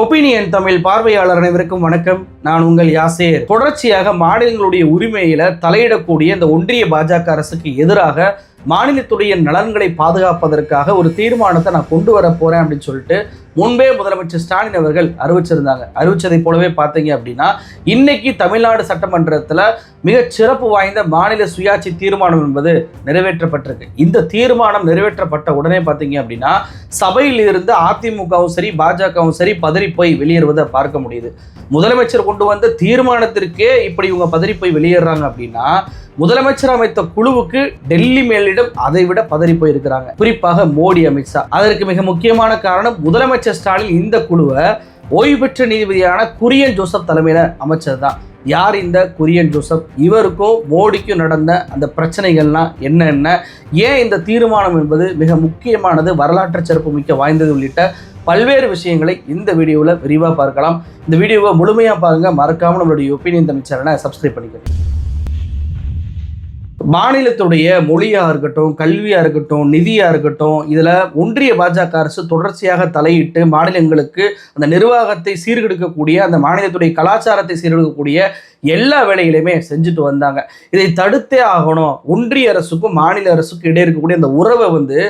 Opinion Tamil பார்வையாளர் அனைவருக்கும் வணக்கம். நான் உங்கள் யாசேர். தொடர்ச்சியாக மாநிலங்களுடைய உரிமையில தலையிடக்கூடிய இந்த ஒன்றிய பாஜக அரசுக்கு எதிராக மாநிலத்துடைய நலன்களை பாதுகாப்பதற்காக ஒரு தீர்மானத்தை நான் கொண்டு வர போறேன் அப்படின்னு சொல்லிட்டு முன்பே முதலமைச்சர் ஸ்டாலின் அவர்கள் அறிவிச்சிருந்தாங்க. அறிவிச்சதை போலவே பார்த்தீங்க அப்படின்னா இன்னைக்கு தமிழ்நாடு சட்டமன்றத்தில் மிக சிறப்பு வாய்ந்த மாநில சுயாட்சி தீர்மானம் என்பது நிறைவேற்றப்பட்டிருக்கு. இந்த தீர்மானம் நிறைவேற்றப்பட்ட உடனே பார்த்தீங்க அப்படின்னா சபையில் இருந்து அதிமுகவும் சரி பாஜகவும் சரி பதறி போய் வெளியேறுவதை பார்க்க முடியுது. முதலமைச்சர் கொண்டு வந்த தீர்மானத்திற்கே இப்படி இவங்க பதறி போய் வெளியேறாங்க அப்படின்னா முதலமைச்சர் அமைத்த குழுவுக்கு டெல்லி மேலிடம் அதை விட பதறி போயிருக்கிறாங்க. குறிப்பாக மோடி அமித்ஷா அதற்கு மிக முக்கியமான காரணம் முதலமைச்சர் ஸ்டாலின் இந்த குழுவை ஓய்வு பெற்ற நீதிபதியான குரியன் ஜோசப் தலைமையில அமைச்சது தான். யார் இந்த குரியன் ஜோசப்? இவருக்கும் மோடிக்கும் நடந்த அந்த பிரச்சனைகள்லாம் என்னென்ன ஏன் இந்த தீர்மானம் என்பது மிக முக்கியமானது வரலாற்று சிறப்பு மிக்க வாய்ந்தது உள்ளிட்ட பல்வேறு விஷயங்களை இந்த வீடியோவில் விரிவாக பார்க்கலாம். இந்த வீடியோவை முழுமையாக பாருங்கள் மறக்காமல் நம்மளுடைய ஒப்பீனியன் தமிழ் சேனலை சப்ஸ்கிரைப் பண்ணிக்கிறேன் மாநிலத்துடைய மொழியாக இருக்கட்டும் கல்வியாக இருக்கட்டும் நிதியாக இருக்கட்டும் இதில் ஒன்றிய பாஜக அரசு தொடர்ச்சியாக தலையிட்டு மாநிலங்களுக்கு அந்த நிர்வாகத்தை சீர்கெடுக்கக்கூடிய அந்த மாநிலத்துடைய கலாச்சாரத்தை சீர்கெடுக்கக்கூடிய எல்லா வேலைகளையுமே செஞ்சுட்டு வந்தாங்க. இதை தடுத்தே ஆகணும். ஒன்றிய அரசுக்கும் மாநில அரசுக்கும் இடையே இருக்கக்கூடிய அந்த உறவை வந்து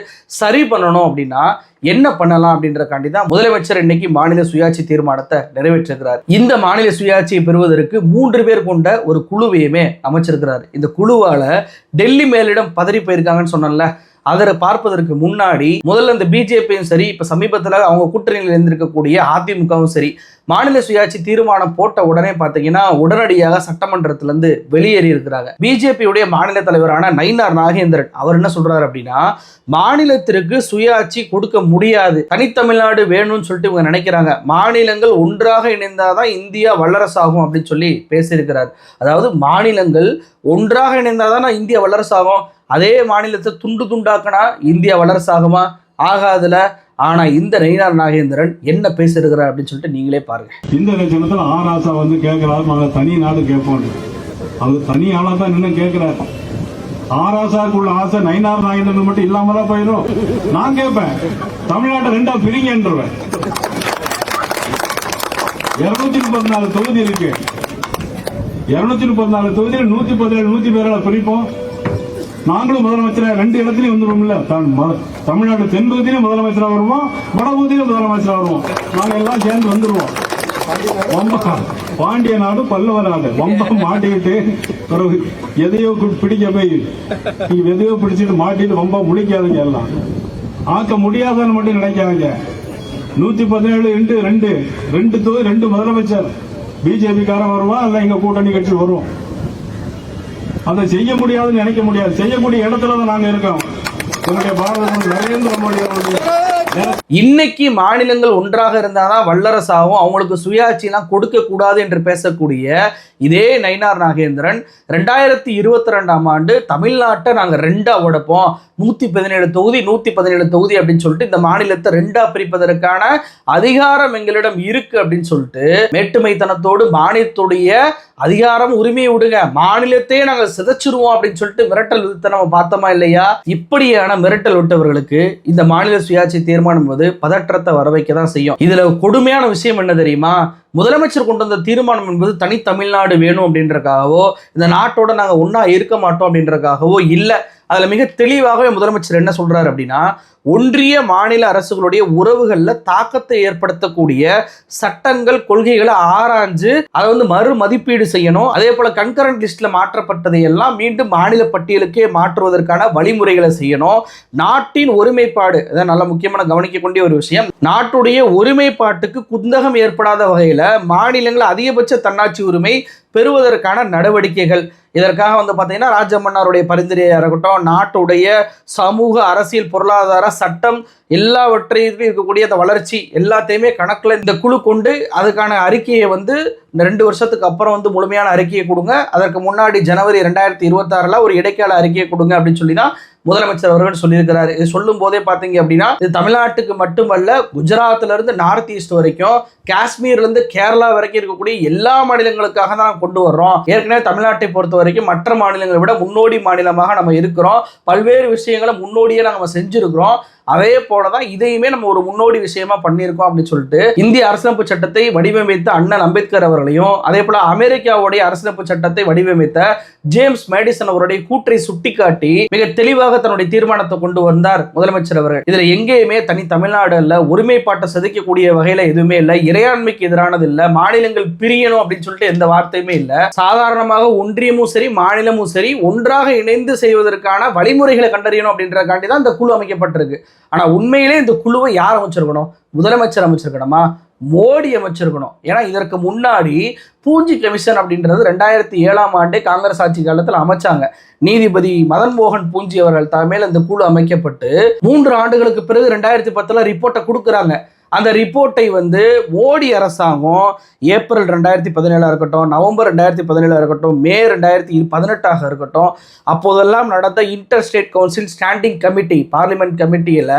சரி பண்ணணும் அப்படின்னா என்ன பண்ணலாம் அப்படின்றக்காண்டி தான் முதலமைச்சர் இன்னைக்கு மாநில சுயாட்சி தீர்மானத்தை நிறைவேற்றிருக்கிறார். இந்த மாநில சுயாட்சியை பெறுவதற்கு மூன்று பேர் கொண்ட ஒரு குழுவையுமே அமைச்சிருக்கிறார். இந்த குழுவால டெல்லி மேலிடம் பதறி போயிருக்காங்கன்னு சொன்னேன்ல. அதை பார்ப்பதற்கு முன்னாடி முதல்ல இந்த பிஜேபியும் சரி இப்போ சமீபத்தில் அவங்க கூட்டணியில் இருந்திருக்கக்கூடிய அதிமுகவும் சரி மாநில சுயாட்சி தீர்மானம் போட்ட உடனே பார்த்தீங்கன்னா உடனடியாக சட்டமன்றத்திலேருந்து வெளியேறி இருக்கிறாங்க. பிஜேபியுடைய மாநில தலைவரான நயினார் நாகேந்திரன். அவர் என்ன சொல்றாரு அப்படின்னா மாநிலத்திற்கு சுயாட்சி கொடுக்க முடியாது. தனித்தமிழ்நாடு வேணும்னு சொல்லிட்டு இவங்க நினைக்கிறாங்க. மாநிலங்கள் ஒன்றாக இணைந்தாதான் இந்தியா வல்லரசாகும் அப்படின்னு சொல்லி பேசியிருக்கிறார். அதாவது மாநிலங்கள் ஒன்றாக இணைந்தாதான் இந்தியா வல்லரசாகும்? அதே மாநிலத்தை துண்டு துண்டாக்கினா இந்தியா வளர்ச்சாகுமா ஆகாதுல. ஆனா இந்த நயினார் நாகேந்திரன் என்ன பேசியிருக்கிறார் அப்படின்னு சொல்லிட்டு நீங்களே பாருங்க. இந்த லட்சணத்துல ஆராசா வந்து கேட்கிறாரு. நாங்கள் தனி நாடு கேட்போம். அது தனி ஆளா தான் நின்று கேட்கிறாரு. ஆராசாக்குள்ள ஆசை நயினார் நாகேந்திரன் மட்டும் இல்லாம தான் போயிடும் நான் கேட்பேன். தமிழ்நாட்டை ரெண்டா பிரிங்கன்றவன். இருநூத்தி முப்பத்தி நாலு தொகுதி இருக்கு. இருநூத்தி முப்பத்தி நாலு தொகுதியில் நூத்தி பதினேழு நூத்தி பேரால பிரிப்போம். நாங்களும் முதலமைச்சரா ரெண்டு இடத்துலயும் வந்துருவோம்ல. தான் ம- தமிழ்நாடு தென் பகுதியிலும் முதலமைச்சரா வருவோம் வட பகுதியிலும் முதலமைச்சரா வருவோம். நாங்க எல்லாம் சேர்ந்து வந்துருவோம். பாண்டிய நாடு பல்லவ நாடு. வம்பம் மாட்டிக்கிட்டு பிறகு எதையோ பிடிக்க போய் நீங்க எதையோ பிடிச்சிட்டு மாட்டிட்டு வம்பா முடிக்காதுங்க எல்லாம். ஆக்க முடியாதான்னு மட்டும் நினைக்காதீங்க. நூத்தி பதினேழு இன்ட்டு ரெண்டு. ரெண்டு தொகுதி ரெண்டு முதலமைச்சர். பிஜேபி காரன் வருவான் இல்ல எங்க கூட்டணி கட்சி வரும். அதை செய்ய முடியாதுன்னு நினைக்க முடியாது. செய்யக்கூடிய இடத்துல தான் நாங்க இருக்கோம். என்னுடைய பாரத நரேந்திர மோடி அவர்களுடைய இன்னைக்கு மாநிலங்கள் ஒன்றாக இருந்தாதான் வல்லரசாகவும் அவங்களுக்கு சுயாட்சியெல்லாம் கொடுக்க கூடாது என்று பேசக்கூடிய இதே நயினார் நாகேந்திரன். ரெண்டாயிரத்தி இருபத்தி ரெண்டாம் ஆண்டு தமிழ்நாட்டை நாங்கள் ரெண்டா உடைப்போம். நூத்தி பதினேழு தொகுதி நூத்தி பதினேழு தொகுதி அப்படின்னு சொல்லிட்டு இந்த மாநிலத்தை ரெண்டா பிரிப்பதற்கான அதிகாரம் எங்களிடம் இருக்கு அப்படின்னு சொல்லிட்டு மேட்டுமைத்தனத்தோடு மாநிலத்துடைய அதிகாரம் உரிமையை விடுங்க. மாநிலத்தையே நாங்கள் சிதைச்சிருவோம் அப்படின்னு சொல்லிட்டு மிரட்டல் விடுத்த நம்ம பார்த்தோமா இல்லையா? இப்படியான மிரட்டல் விட்டவர்களுக்கு இந்த மாநில சுயாட்சி தீர்மானம் போது பதற்றத்தை வர வைக்க தான் செய்யும். இதுல கொடுமையான விஷயம் என்ன தெரியுமா? முதலமைச்சர் கொண்டு வந்த தீர்மானம் என்பது தனி தமிழ்நாடு வேணும் அப்படின்றக்காகவோ இந்த நாட்டோட நாங்கள் ஒன்றா இருக்க மாட்டோம் அப்படின்றக்காகவோ இல்லை. அதில் மிக தெளிவாகவே முதலமைச்சர் என்ன சொல்கிறார் அப்படின்னா ஒன்றிய மாநில அரசுகளுடைய உறவுகளில் தாக்கத்தை ஏற்படுத்தக்கூடிய சட்டங்கள் கொள்கைகளை ஆராய்ஞ்சு அதை வந்து மறு மதிப்பீடு செய்யணும். அதே போல் கன்கரண்ட் லிஸ்ட்டில் மாற்றப்பட்டதை எல்லாம் மீண்டும் மாநில பட்டியலுக்கே மாற்றுவதற்கான வழிமுறைகளை செய்யணும். நாட்டின் ஒருமைப்பாடு இதான் நல்ல முக்கியமான கவனிக்கக்கூடிய ஒரு விஷயம் நாட்டுடைய ஒருமைப்பாட்டுக்கு குந்தகம் ஏற்படாத வகையில் மாநிலங்கள் அதிகபட்ச தன்னாட்சி உரிமை பெறுவதற்கான நடவடிக்கைகள். இதற்காக வந்து பார்த்தீங்கன்னா ராஜமன்னாருடைய பரிந்துரையாக இருக்கட்டும் நாட்டுடைய சமூக அரசியல் பொருளாதார சட்டம் எல்லாவற்றையுமே இருக்கக்கூடிய அந்த வளர்ச்சி எல்லாத்தையுமே கணக்கில் இந்த குழு கொண்டு அதுக்கான அறிக்கையை வந்து இந்த ரெண்டு வருஷத்துக்கு அப்புறம் வந்து முழுமையான அறிக்கையை கொடுங்க. அதற்கு முன்னாடி ஜனவரி ரெண்டாயிரத்தி இருபத்தாறில் ஒரு இடைக்கால அறிக்கையை கொடுங்க அப்படின்னு சொல்லி தான் முதலமைச்சர் அவர்கள் சொல்லியிருக்கிறாரு. இது சொல்லும் போதே பார்த்தீங்க அப்படின்னா இது தமிழ்நாட்டுக்கு மட்டுமல்ல குஜராத்ல இருந்து நார்த் ஈஸ்ட் வரைக்கும் காஷ்மீர்ல இருந்து கேரளா வரைக்கும் இருக்கக்கூடிய எல்லா மாநிலங்களுக்காக தான் கொண்டு வர்றோம். ஏற்கனவே தமிழ்நாட்டை பொறுத்த வரைக்கும் மற்ற மாநிலங்களை விட முன்னோடி மாநிலமாக நம்ம இருக்கிறோம். பல்வேறு விஷயங்களை முன்னோடியே நம்ம செஞ்சிருக்கிறோம். அதே போலதான் இதையுமே நம்ம ஒரு முன்னோடி விஷயமா பண்ணியிருக்கோம் அப்படின்னு சொல்லிட்டு இந்திய அரசியலமைப்பு சட்டத்தை வடிவமைத்த அண்ணன் அம்பேத்கர் அவர்களையும் அதே போல அமெரிக்காவுடைய அரசியலமைப்பு சட்டத்தை வடிவமைத்த ஜேம்ஸ் மேடிசன் அவருடைய கூற்றை சுட்டிக்காட்டி மிக தெளிவாக தன்னுடைய தீர்மானத்தை கொண்டு வந்தார் முதலமைச்சர் அவர்கள். இதுல எங்கேயுமே தனி தமிழ்நாடு அல்ல ஒருமைப்பாட்டை செதுக்கக்கூடிய வகையில எதுவுமே இல்லை இறையாண்மைக்கு எதிரானது இல்ல மாநிலங்கள் பிரியணும் அப்படின்னு சொல்லிட்டு எந்த வார்த்தையுமே இல்ல. சாதாரணமாக ஒன்றியமும் சரி மாநிலமும் சரி ஒன்றாக இணைந்து செய்வதற்கான வழிமுறைகளை கண்டறியணும் அப்படின்றக்காண்டி தான் இந்த குழு அமைக்கப்பட்டிருக்கு. ஆனா உண்மையிலே இந்த குழுவை யார் அமைச்சிருக்கணும்? முதலமைச்சர் அமைச்சிருக்கணுமா? மோடி அமைச்சிருக்கணும். ஏன்னா இதற்கு முன்னாடி பூஞ்சி கமிஷன் அப்படின்றது ரெண்டாயிரத்தி ஏழாம் ஆண்டே காங்கிரஸ் ஆட்சி காலத்தில் அமைச்சாங்க. நீதிபதி மதன் மோகன் பூஞ்சி அவர்கள் தலைமையில் இந்த குழு அமைக்கப்பட்டு மூன்று ஆண்டுகளுக்கு பிறகு ரெண்டாயிரத்தி பத்துல ரிப்போர்ட்டை கொடுக்குறாங்க. அந்த ரிப்போர்ட்டை வந்து மோடி அரசாங்கம் ஏப்ரல் ரெண்டாயிரத்தி பதினேழாக இருக்கட்டும் நவம்பர் ரெண்டாயிரத்தி பதினேழாக இருக்கட்டும் மே ரெண்டாயிரத்தி பதினெட்டாக இருக்கட்டும் அப்போதெல்லாம் நடந்த inter state council standing committee parliament கமிட்டியில்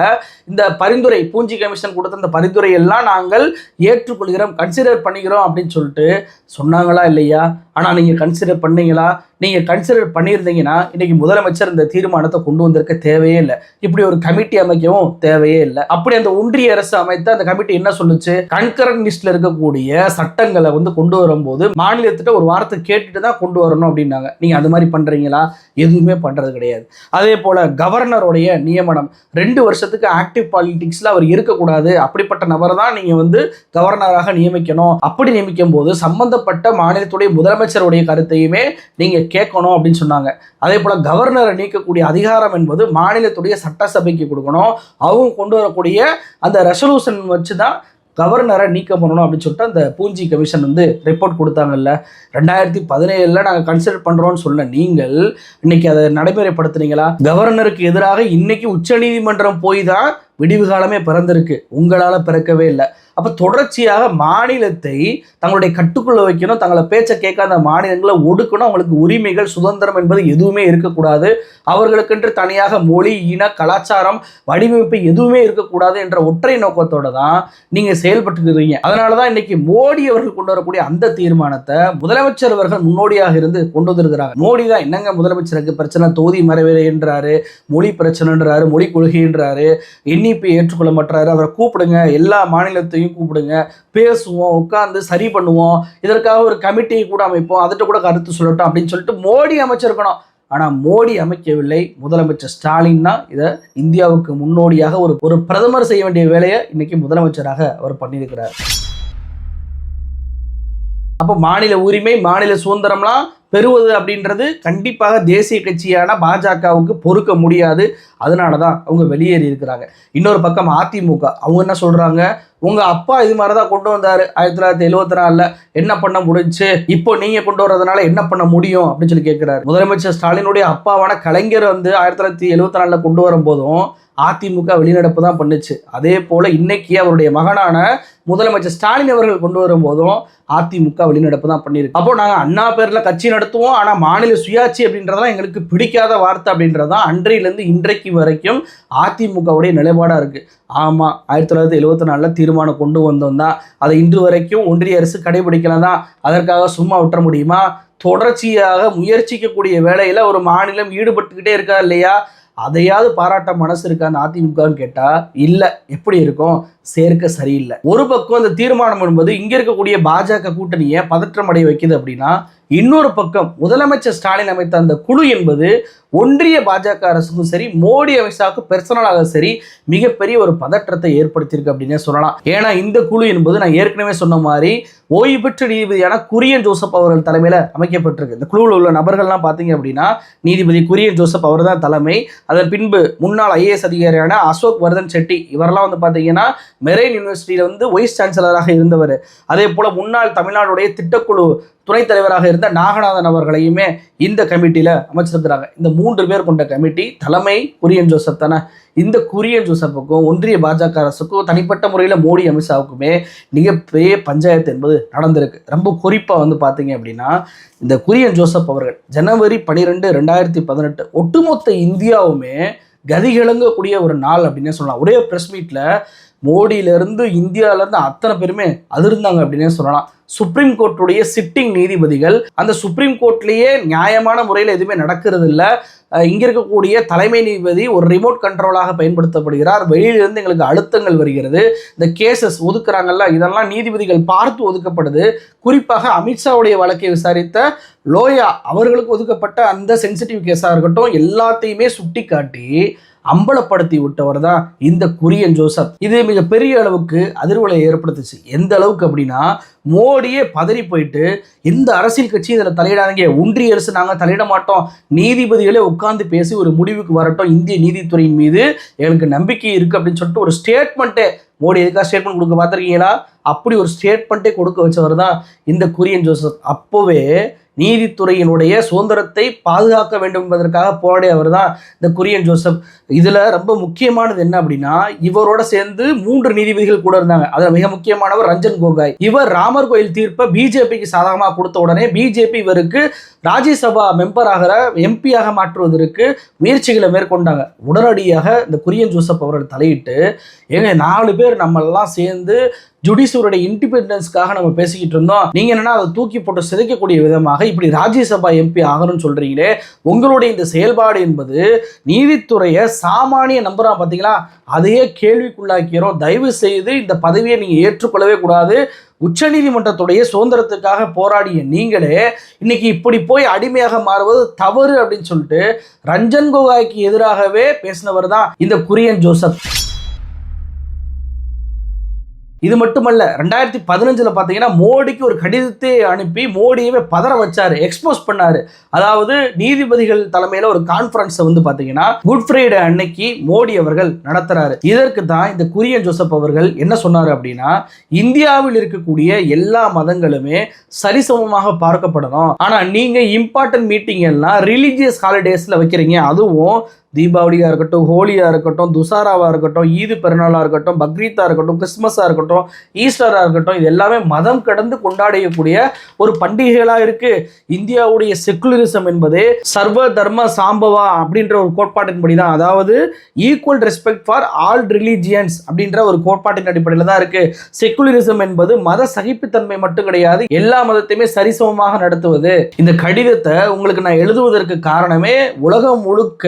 இந்த பரிந்துரை பூஞ்சி கமிஷன் கொடுத்த இந்த பரிந்துரை எல்லாம் நாங்கள் ஏற்றுக்கொள்கிறோம் கன்சிடர் பண்ணிக்கிறோம் அப்படின்னு சொல்லிட்டு சொன்னாங்களா இல்லையா? ஆனால் நீங்கள் கன்சிடர் பண்ணீங்களா? நீங்கள் கன்சிடர் பண்ணியிருந்தீங்கன்னா இன்னைக்கு முதலமைச்சர் இந்த தீர்மானத்தை கொண்டு வந்திருக்க தேவையே இல்லை. இப்படி ஒரு கமிட்டி அமைக்கவும் தேவையே இல்லை. அப்படி அந்த ஒன்றிய அரசு அமைத்த அந்த கமிட்டி என்ன சொல்லுச்சு? கண்கரண்ட் லிஸ்ட்ல இருக்கக்கூடிய சட்டங்களை வந்து கொண்டு வரும்போது மாநிலத்திட்ட ஒரு வார்த்தை கேட்டுட்டு தான் கொண்டு வரணும் அப்படின்னாங்க. நீங்க அது மாதிரி பண்றீங்களா? எதுவுமே பண்றது கிடையாது. அதே போல கவர்னருடைய நியமனம். ரெண்டு வருஷத்துக்கு ஆக்டிவ் பாலிடிக்ஸ்ல அவர் இருக்கக்கூடாது. அப்படிப்பட்ட நபரை தான் நீங்க வந்து கவர்னராக நியமிக்கணும். அப்படி நியமிக்கும் போது சம்பந்தப்பட்ட மாநிலத்துடைய முதலமைச்சருடைய கருத்தையுமே நீங்கள் கேட்கணும் அப்படின்னு சொன்னாங்க. அதே போல் கவர்னரை நீக்கக்கூடிய அதிகாரம் என்பது மாநிலத்துடைய சட்டசபைக்கு கொடுக்கணும். அவங்க கொண்டு வரக்கூடிய அந்த ரெசல்யூஷன் வச்சு தான் கவர்னரை நீக்க பண்ணணும் அப்படின்னு சொல்லிட்டு அந்த பூஞ்சி கமிஷன் வந்து ரிப்போர்ட் கொடுத்தாங்கல்ல. ரெண்டாயிரத்தி பதினேழில் நாங்கள் கன்சிடர் பண்ணுறோம்னு சொல்ல நீங்கள் இன்னைக்கு அதை நடைமுறைப்படுத்துனீங்களா? கவர்னருக்கு எதிராக இன்னைக்கு உச்சநீதிமன்றம் போய் தான் விடிவு காலமே பிறந்திருக்கு. உங்களால் பிறக்கவே இல்லை. அப்போ தொடர்ச்சியாக மாநிலத்தை தங்களுடைய கட்டுக்குள்ள வைக்கணும் தங்களை பேச்சை கேட்காத மாநிலங்களை ஒடுக்கணும் அவங்களுக்கு உரிமைகள் சுதந்திரம் என்பது எதுவுமே இருக்கக்கூடாது. அவர்களுக்கென்று தனியாக மொழி இன கலாச்சாரம் வடிவமைப்பு எதுவுமே இருக்கக்கூடாது என்ற ஒற்றை நோக்கத்தோடு தான் நீங்க செயல்பட்டுக்கிறீங்க. அதனால தான் இன்னைக்கு மோடி அவர்கள் கொண்டு வரக்கூடிய அந்த தீர்மானத்தை முதலமைச்சர் அவர்கள் முன்னோடியாக இருந்து கொண்டு வந்திருக்கிறாங்க மோடி தான் என்னங்க முதலமைச்சருக்கு பிரச்சனை? தொகுதி மறைவேன்றாரு மொழி பிரச்சனைன்றாரு மொழி கொள்கைன்றாரு என்இபி ஏற்றுக்கொள்ள மாட்டாரு அவரை கூப்பிடுங்க எல்லா மாநிலத்தையும் கூப்பிடுங்க. பேசுவோம் உட்காந்து சரி பண்ணுவோம். இதற்காக ஒரு கமிட்டியை கூட அமைப்போம். அதுகிட்ட கூட கருத்து சொல்லட்டும் அப்படின்னு சொல்லிட்டு மோடி அமைச்சிருக்கணும். ஆனால் மோடி அமைக்கவில்லை. முதலமைச்சர் ஸ்டாலின் தான் இதை இந்தியாவுக்கு முன்னோடியாக ஒரு ஒரு பிரதமர் செய்ய வேண்டிய வேலையை இன்னைக்கு முதலமைச்சராக அவர் பண்ணியிருக்கிறார். அப்போ மாநில உரிமை மாநில சுதந்திரம்லாம் பெறுவது அப்படின்றது கண்டிப்பாக தேசிய கட்சியான பாஜகவுக்கு பொறுக்க முடியாது. அதனால தான் அவங்க வெளியேறி இருக்கிறாங்க. இன்னொரு பக்கம் அதிமுக அவங்க என்ன சொல்கிறாங்க உங்க அப்பா இது மாதிரி தான் கொண்டு வந்தாரு. ஆயிரத்தி தொள்ளாயிரத்தி எழுபத்தி நாலுல என்ன பண்ண முடிஞ்சு? இப்போ நீங்க கொண்டு வர்றதுனால என்ன பண்ண முடியும்? அப்படின்னு சொல்லி கேட்கிறாரு முதலமைச்சர் ஸ்டாலினுடைய அப்பாவான கலைஞர் வந்து ஆயிரத்தி தொள்ளாயிரத்தி எழுபத்தி நாலுல கொண்டு வரும்போதும் அதிமுக வெளிநடப்பு தான் பண்ணுச்சு. அதே போல இன்னைக்கு அவருடைய மகனான முதலமைச்சர் ஸ்டாலின் அவர்கள் கொண்டு வரும்போதும் அதிமுக வெளிநடப்பு தான் பண்ணியிருக்கு அப்போ நாங்கள் அண்ணா பேரில் கட்சி நடத்துவோம். ஆனால் மாநில சுயாட்சி அப்படின்றதெல்லாம் எங்களுக்கு பிடிக்காத வார்த்தை அப்படின்றது தான் அன்றையிலேருந்து இன்றைக்கு வரைக்கும் அதிமுகவுடைய நிலைப்பாடாக இருக்குது ஆமாம் ஆயிரத்தி தொள்ளாயிரத்தி எழுபத்தி நாலில் தீர்மானம் கொண்டு வந்தோம் தான். அதை இன்று வரைக்கும் ஒன்றிய அரசு கடைபிடிக்கலாம் தான். அதற்காக சும்மா விட்டுற முடியுமா? தொடர்ச்சியாக முயற்சிக்கக்கூடிய வேலையில் ஒரு மாநிலம் ஈடுபட்டுக்கிட்டே இருக்கா இல்லையா? அதையாவது பாராட்ட மனசு இருக்கா அந்த அதிமுகன்னு கேட்டால் இல்லை. எப்படி இருக்கும்? சேர்க்க சரியில்லை. ஒரு பக்கம் அந்த தீர்மானம் என்பது இங்க இருக்கக்கூடிய பாஜக கூட்டணியை பதற்றம் அடைய வைக்குது அப்படின்னா இன்னொரு பக்கம் முதலமைச்சர் ஸ்டாலின் அமைத்த அந்த குழு என்பது ஒன்றிய பாஜக அரசுக்கும் சரி மோடி அமித்ஷாவுக்கு பெர்சனலாக சரி மிகப்பெரிய ஒரு பதற்றத்தை ஏற்படுத்தியிருக்கு அப்படின்னே சொல்லலாம். ஏன்னா இந்த குழு என்பது நான் ஏற்கனவே சொன்ன மாதிரி ஓய்வு பெற்ற நீதிபதியான குரியன் ஜோசப் அவர்கள் தலைமையில் அமைக்கப்பட்டிருக்கு. இந்த குழுவில் உள்ள நபர்கள்லாம் பார்த்தீங்க அப்படின்னா நீதிபதி குரியன் ஜோசப் அவர் தான் தலைமை. அதன் பின்பு முன்னாள் ஐஏஎஸ் அதிகாரியான அசோக் வர்தன் செட்டி இவரெல்லாம் வந்து பார்த்தீங்கன்னா மெரெயின் யூனிவர்சிட்டியில் வந்து வைஸ் சான்சலராக இருந்தவர். அதே போல் முன்னாள் தமிழ்நாடுடைய திட்டக்குழு துணைத் தலைவராக இருந்த நாகநாதன் அவர்களையுமே இந்த கமிட்டியில் அமைச்சிருக்கிறாங்க. இந்த மூன்று பேர் கொண்ட கமிட்டி தலைமை குரியன் ஜோசப் தானே. இந்த குரியன் ஜோசப்புக்கும் ஒன்றிய பாஜக அரசுக்கும் தனிப்பட்ட முறையில் மோடி அமித்ஷாவுக்குமே மிகப்பெரிய பஞ்சாயத்து என்பது நடந்திருக்கு. ரொம்ப குறிப்பாக வந்து பார்த்தீங்க அப்படின்னா இந்த குரியன் ஜோசப் அவர்கள் ஜனவரி பனிரெண்டு ரெண்டாயிரத்தி பதினெட்டு ஒட்டுமொத்த இந்தியாவுமே கதிகிழங்கக்கூடிய ஒரு நாள் அப்படின்னே சொல்லலாம். ஒரே ப்ரெஸ் மீட்டில் மோடியிலிருந்து இந்தியாவிலேருந்து அத்தனை பேருமே அதிர்ந்தாங்க அப்படின்னே சொல்லலாம். சுப்ரீம் கோர்ட்டுடைய சிட்டிங் நீதிபதிகள் அந்த சுப்ரீம் கோர்ட்லேயே நியாயமான முறையில் எதுவுமே நடக்கிறது இல்லை இங்கே இருக்கக்கூடிய தலைமை நீதிபதி ஒரு ரிமோட் கண்ட்ரோலாக பயன்படுத்தப்படுகிறார். வெளியிலிருந்து எங்களுக்கு அழுத்தங்கள் வருகிறது. இந்த கேசஸ் ஒதுக்குறாங்கல்ல இதெல்லாம் நீதிபதிகள் பார்த்து ஒதுக்கப்படுது. குறிப்பாக அமித்ஷாவுடைய வழக்கை விசாரித்த லோயா அவர்களுக்கு ஒதுக்கப்பட்ட அந்த சென்சிட்டிவ் கேஸாக இருக்கட்டும் எல்லாத்தையுமே சுட்டி காட்டி அம்பலப்படுத்தி விட்டவர் தான் இந்த குரியன் ஜோசப். இது மிக பெரிய அளவுக்கு அதிர்வலை ஏற்படுத்துச்சு. எந்த அளவுக்கு அப்படின்னா மோடியே பதறி போயிட்டு எந்த அரசியல் கட்சி இதில் தலையிடாதீங்க. ஒன்றிய அரசு நாங்கள் தலையிட மாட்டோம். நீதிபதிகளே உட்கார்ந்து பேசி ஒரு முடிவுக்கு வரட்டும். இந்திய நீதித்துறையின் மீது எங்களுக்கு நம்பிக்கை இருக்கு அப்படின்னு சொல்லிட்டு ஒரு ஸ்டேட்மெண்ட்டே மோடி எதுக்காக ஸ்டேட்மெண்ட் கொடுக்க பார்த்துருக்கீங்களா? அப்படி ஒரு ஸ்டேட்மெண்ட்டே கொடுக்க வச்சவர் தான் இந்த குரியன் ஜோசப். அப்போவே நீதித்துறையினுடைய சுதந்திரத்தை பாதுகாக்க வேண்டும் என்பதற்காக போராடியவர் தான் இந்த குரியன் ஜோசப். இதில் ரொம்ப முக்கியமானது என்ன அப்படின்னா இவரோட சேர்ந்து மூன்று நீதிபதிகள் கூட இருந்தாங்க. அதில் மிக முக்கியமானவர் ரஞ்சன் கோகாய். இவர் ராமர் கோயில் தீர்ப்பை பிஜேபிக்கு சாதகமாக கொடுத்த உடனே பிஜேபி இவருக்கு ராஜ்யசபா மெம்பராகிற எம்பியாக மாற்றுவதற்கு முயற்சிகளை மேற்கொண்டாங்க. உடனடியாக இந்த குரியன் ஜோசப் அவர்கள் தலையிட்டு ஏங்க நாலு பேர் நம்மெல்லாம் சேர்ந்து ஜுடிஷியருடைய இண்டிபெண்டன்ஸ்க்காக நம்ம பேசிக்கிட்டு இருந்தோம். நீங்க என்னன்னா அதை தூக்கி போட்டு சிதைக்கக்கூடிய விதமாக இப்படி ராஜ்யசபா எம்பி ஆகணும்னு சொல்றீங்களே உங்களுடைய இந்த செயல்பாடு என்பது நீதித்துறையை சாமானிய நம்பரா பார்த்தீங்களா அதையே கேள்விக்குள்ளாக்கிறோம் தயவு செய்து இந்த பதவியை நீங்க ஏற்றுக்கொள்ளவே கூடாது. உச்சநீதிமன்றத்துடைய சுதந்திரத்துக்காக போராடிய நீங்களே இன்னைக்கு இப்படி போய் அடிமையாக மாறுவது தவறு அப்படின்னு சொல்லிட்டு ரஞ்சன் கோகாய்க்கு எதிராகவே பேசினவர் தான் இந்த குரியன் ஜோசப். இது மட்டுமல்ல ரெண்டாயிரத்தி பதினஞ்சில் பார்த்தீங்கன்னா மோடிக்கு ஒரு கடிதத்தை அனுப்பி மோடியவே பதற வச்சாரு எக்ஸ்போஸ் பண்ணாரு. அதாவது நீதிபதிகள் தலைமையில் ஒரு கான்ஃபரன்ஸை வந்து பார்த்தீங்கன்னா குட் ஃப்ரைடே அன்னைக்கு மோடி அவர்கள் நடத்துறாரு. இதற்கு தான் இந்த குரியன் ஜோசப் அவர்கள் என்ன சொன்னார் அப்படின்னா இந்தியாவில் இருக்கக்கூடிய எல்லா மதங்களுமே சரிசமமாக பார்க்கப்படணும். ஆனால் நீங்கள் இம்பார்ட்டன்ட் மீட்டிங் எல்லாம் ரிலீஜியஸ் ஹாலிடேஸில் வைக்கிறீங்க. அதுவும் தீபாவளியாக இருக்கட்டும் ஹோலியாக இருக்கட்டும் துசாராவாக இருக்கட்டும் ஈது பெருநாளாக இருக்கட்டும் பக்ரீத்தாக இருக்கட்டும் கிறிஸ்மஸாக இருக்கட்டும் ஈஸ்டராக இருக்கட்டும் இது எல்லாமே மதம் கடந்து கொண்டாடக்கூடிய ஒரு பண்டிகைகளாக இருக்கு. இந்தியாவுடைய செக்குலரிசம் என்பது சர்வ தர்ம சாம்பவா அப்படின்ற ஒரு கோட்பாட்டின்படி தான் அதாவது equal respect for all religions அப்படின்ற ஒரு கோட்பாட்டின் அடிப்படையில் தான் இருக்குது செக்குலரிசம் என்பது மத சகிப்புத்தன்மை மட்டும் கிடையாது எல்லா மதத்தையுமே சரிசமமாக நடத்துவது. இந்த கடிதத்தை உங்களுக்கு நான் எழுதுவதற்கு காரணமே உலகம் முழுக்க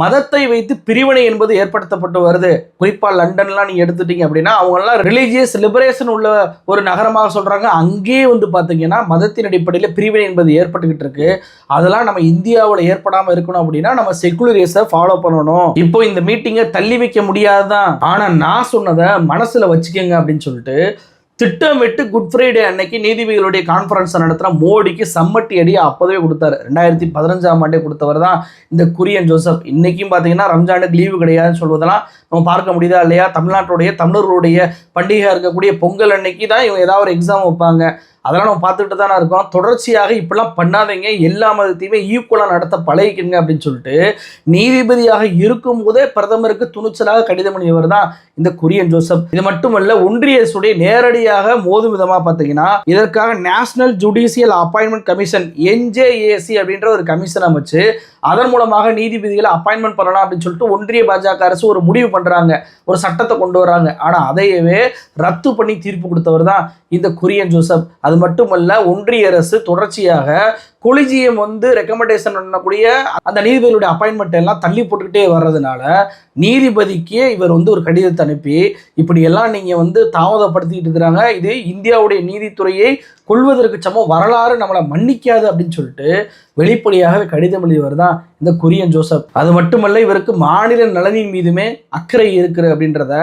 மதத்தை வைத்து பிரிவினை என்பது ஏற்படுத்தப்பட்டு வருது. குறிப்பாக லண்டன்லாம் நீங்கள் எடுத்துட்டீங்க அப்படின்னா அவங்கெல்லாம் ரிலீஜியஸ் லிபரேஷன் உள்ள ஒரு நகரமாக சொல்கிறாங்க அங்கேயே வந்து பார்த்தீங்கன்னா மதத்தின் அடிப்படையில் பிரிவினை என்பது ஏற்பட்டுக்கிட்டு இருக்கு. அதெல்லாம் நம்ம இந்தியாவில் ஏற்படாமல் இருக்கணும் அப்படின்னா நம்ம செகுலரிஸை ஃபாலோ பண்ணணும். இப்போ இந்த மீட்டிங்கை தள்ளி வைக்க முடியாதுதான். ஆனால் நான் சொன்னதை மனசில் வச்சுக்கோங்க அப்படின்னு சொல்லிட்டு திட்டமிட்டு குட் ஃப்ரைடே அன்னைக்கு நீதிபதிகளுடைய கான்ஃபரன்ஸை நடத்துகிற மோடிக்கு சம்மட்டி அடி அப்போதே கொடுத்தாரு. ரெண்டாயிரத்தி பதினஞ்சாம் ஆண்டே கொடுத்தவர் தான் இந்த குரியன் ஜோசப். இன்னைக்கும் பார்த்தீங்கன்னா ரம்ஜானுக்கு லீவு கிடையாதுன்னு சொல்வதெல்லாம் நம்ம பார்க்க முடியுதா இல்லையா? தமிழ்நாட்டுடைய தமிழர்களுடைய பண்டிகையாக இருக்கக்கூடிய பொங்கல் அன்னைக்கு தான் இவங்க ஏதாவது ஒரு எக்ஸாம் வைப்பாங்க. அதெல்லாம் நம்ம பார்த்துக்கிட்டு தானே இருக்கோம். தொடர்ச்சியாக இப்படிலாம் பண்ணாதீங்க. எல்லா மதத்தையுமே ஈக்குவலாக நடத்த பழகிக்கங்க அப்படின்னு சொல்லிட்டு நீதிபதியாக இருக்கும் போதே பிரதமருக்கு துணிச்சலாக கடிதம் பண்ணியவர் தான் இந்த குரியன் ஜோசப். இது மட்டுமல்ல ஒன்றிய அரசுடைய நேரடியாக மோதும் விதமாக பார்த்தீங்கன்னா இதற்காக national judicial appointment commission NJAC அப்படின்ற ஒரு கமிஷன் அமைச்சு அதன் மூலமாக நீதிபதிகளை அப்பாயின்மெண்ட் பண்ணலாம் அப்படின்னு சொல்லிட்டு ஒன்றிய பாஜக அரசு ஒரு முடிவு பண்ணுறாங்க ஒரு சட்டத்தை கொண்டு வராங்க. ஆனால் அதையவே ரத்து பண்ணி தீர்ப்பு கொடுத்தவர் தான் இந்த குரியன் ஜோசப். அது மட்டுமல்ல ஒன்றிய அரசு தொடர்ச்சியாக கொலிஜியம் வந்து ரெக்கமெண்டேஷன் பண்ணக்கூடிய அந்த நீதிபதியுடைய அப்பாயின்மெண்ட் எல்லாம் தள்ளி போட்டுக்கிட்டே வர்றதுனால நீதிபதிக்கு இவர் வந்து ஒரு கடிதத்தை அனுப்பி இப்படி எல்லாம் நீங்க வந்து தாமதப்படுத்திக்கிட்டு இருக்கிறாங்க. இது இந்தியாவுடைய நீதித்துறையை கொள்வதற்கு சமம். வரலாறு நம்மளை மன்னிக்காது அப்படின்னு சொல்லிட்டு வெளிப்படையாகவே கடிதம் எழுதியவர் தான் இந்த குரியன் ஜோசப். அது மட்டுமல்ல இவருக்கு மாநில நலனின் மீதுமே அக்கறை இருக்குது அப்படின்றத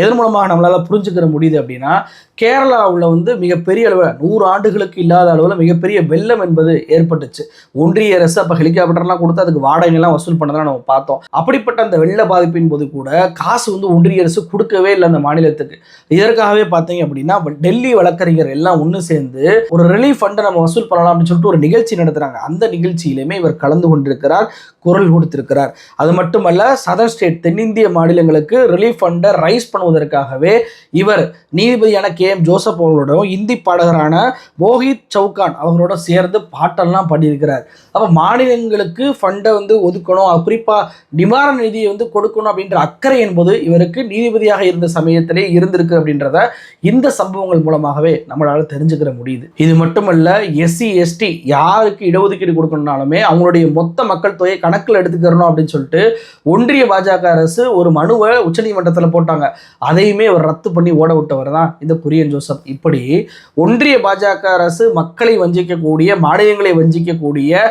எதன் மூலமாக நம்மளால் புரிஞ்சுக்கிற முடியுது அப்படின்னா கேரளாவில் வந்து மிகப்பெரிய அளவில் நூறு ஆண்டுகளுக்கு இல்லாத அளவில் மிகப்பெரிய வெள்ளம் என்பது ஏற்பட்டுச்சு. ஒன்றிய அரசு அப்போ ஹெலிகாப்டர்லாம் கொடுத்து அதுக்கு வாடகைலாம் வசூல் பண்ணதான் நம்ம பார்த்தோம். அப்படிப்பட்ட அந்த வெள்ள பாதிப்பின் போது கூட காசு வந்து ஒன்றிய அரசு கொடுக்கவே இல்லை அந்த மாநிலத்துக்கு. இதற்காகவே பார்த்தீங்க அப்படின்னா டெல்லி வழக்கறிஞர் எல்லாம் ஒன்று சேர்ந்து ஒரு ரிலீஃப் ஃபண்டை நம்ம வசூல் பண்ணலாம் அப்படின்னு சொல்லிட்டு ஒரு நிகழ்ச்சி நடத்துகிறாங்க அந்த நிகழ்ச்சியிலுமே இவர் கலந்து கொண்டிருக்கிறார். குரல் கொடுத்திருக்கிறார். அது மட்டுமல்ல சதர்ன் ஸ்டேட் தென்னிந்திய மாநிலங்களுக்கு ரிலீஃப் ஃபண்டை ரைஸ் பண்ணுவதற்காகவே இவர் நீதிபதியான கே. எம். ஜோசப் அவர்களோடும் இந்தி பாடகரான மோஹித் சவுகான் அவர்களோட சேர்ந்து பாட்டெல்லாம் பாடியிருக்கிறார். அப்போ மாநிலங்களுக்கு ஃபண்டை வந்து ஒதுக்கணும் குறிப்பாக நிவாரண நிதியை வந்து கொடுக்கணும் அப்படின்ற அக்கறை என்பது இவருக்கு நீதிபதியாக இருந்த சமயத்திலே இருந்திருக்கு அப்படின்றத இந்த சம்பவங்கள் மூலமாகவே நம்மளால் தெரிஞ்சுக்கிற முடியுது. இது மட்டுமல்ல எஸ்சி எஸ்டி யாருக்கு இடஒதுக்கீடு கொடுக்கணும்னாலுமே அவங்களுடைய மொத்த மக்கள் தொகை தொகையை கணக்கில் எடுத்துக்கிறணும் அப்படின்னு சொல்லிட்டு ஒன்றிய பாஜக அரசு ஒரு மனுவை உச்சநீதிமன்றத்தில் போட்டாங்க. அதையுமே அவர் ரத்து பண்ணி ஓட விட்டவர் தான் இந்த குரியன் ஜோசப். இப்படி ஒன்றிய பாஜக அரசு மக்களை வஞ்சிக்கக்கூடிய மாநிலங்களை வஞ்சிக்கக்கூடிய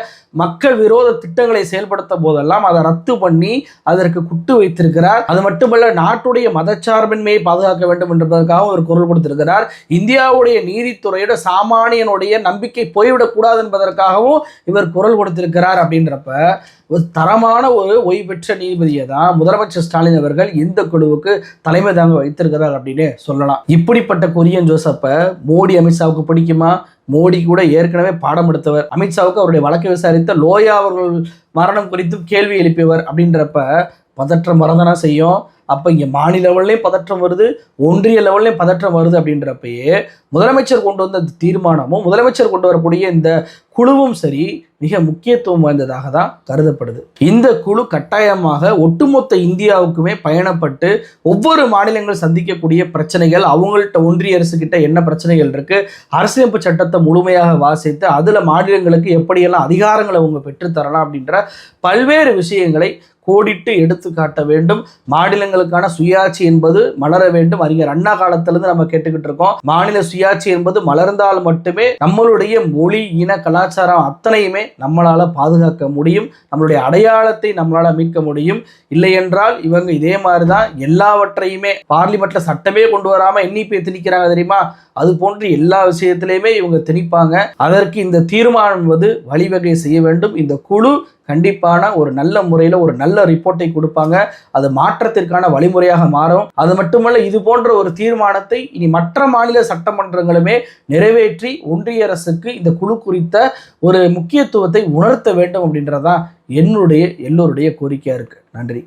மக்கள் விரோத திட்டங்களை செயல்படுத்த போதெல்லாம் அதை ரத்து பண்ணி அதற்கு குட்டு வைத்திருக்கிறார். அது மட்டுமல்ல நாட்டுடைய மதச்சார்பின்மையை பாதுகாக்க வேண்டும் என்பதற்காக ஒரு குரல் கொடுத்திருக்கிறார். இந்தியாவுடைய நீதித்துறையோட சாமானியனுடைய நம்பிக்கை போய்விடக்கூடாது என்பதற்காகவும் இவர் குரல் கொடுத்திருக்கிறார் அப்படின்றப்ப ஒரு தரமான ஒரு ஓய்வு பெற்ற நீதிபதியை தான் முதலமைச்சர் ஸ்டாலின் அவர்கள் இந்த குழுவுக்கு தலைமை தாங்க வைத்திருக்கிறார் அப்படின்னு சொல்லலாம். இப்படிப்பட்ட கொரியன் ஜோசப்பை மோடி அமித்ஷாவுக்கு பிடிக்குமா? மோடி கூட ஏற்கனவே பாடம் எடுத்தவர். அமித்ஷாவுக்கு அவருடைய வழக்கை விசாரித்த லோயா அவர்கள் மரணம் குறித்து கேள்வி எழுப்பியவர் அப்படின்றப்ப பதற்றம் வரதானா செய்யும்? அப்போ இங்கே மாநில லெவல்லையும் பதற்றம் வருது ஒன்றிய லெவல்லையும் பதற்றம் வருது அப்படின்றப்பயே முதலமைச்சர் கொண்டு வந்த தீர்மானமும் முதலமைச்சர் கொண்டு வரக்கூடிய இந்த குழுவும் சரி மிக முக்கியத்துவம் வாய்ந்ததாக தான் கருதப்படுது. இந்த குழு கட்டாயமாக ஒட்டுமொத்த இந்தியாவுக்குமே பயணப்பட்டு ஒவ்வொரு மாநிலங்கள் சந்திக்கக்கூடிய பிரச்சனைகள் அவங்கள்ட்ட ஒன்றிய அரசு கிட்ட என்ன பிரச்சனைகள் இருக்கு அரசியலமைப்பு சட்டத்தை முழுமையாக வாசித்து அதில் மாநிலங்களுக்கு எப்படியெல்லாம் அதிகாரங்களை அவங்க பெற்றுத்தரலாம் அப்படின்ற பல்வேறு விஷயங்களை கோடிட்டு எடுத்து காட்ட வேண்டும். மாநிலங்களுக்கான சுயாட்சி என்பது மலர வேண்டும். அறிஞர் அண்ணா காலத்திலிருந்து நம்ம கேட்டுக்கிட்டு இருக்கோம். மாநில சுயாட்சி என்பது மலர்ந்தால் மட்டுமே நம்மளுடைய மொழி இன கலாச்சாரம் அத்தனையுமே நம்மளால பாதுகாக்க முடியும். நம்மளுடைய அடையாளத்தை நம்மளால மீட்க முடியும். இல்லை என்றால் இவங்க இதே மாதிரி தான் எல்லாவற்றையுமே பார்லிமெண்ட்ல சட்டமே கொண்டு வராம எண்ணிப்பை திணிக்கிறாங்க தெரியுமா? அது போன்று எல்லா விஷயத்திலையுமே இவங்க திணிப்பாங்க. அதற்கு இந்த தீர்மானம் என்பது வழிவகை செய்ய வேண்டும். இந்த குழு கண்டிப்பான ஒரு நல்ல முறையில் ஒரு நல்ல ரிப்போர்ட்டை கொடுப்பாங்க. அது மாற்றத்திற்கான வழிமுறையாக மாறும். அது மட்டுமல்ல இது போன்ற ஒரு தீர்மானத்தை இனி மற்ற மாநில சட்டமன்றங்களுமே நிறைவேற்றி ஒன்றிய அரசுக்கு இந்த குழு குறித்த ஒரு முக்கியத்துவத்தை உணர்த்த வேண்டும் அப்படின்றதான் என்னுடைய எல்லோருடைய கோரிக்கையாக இருக்குது நன்றி.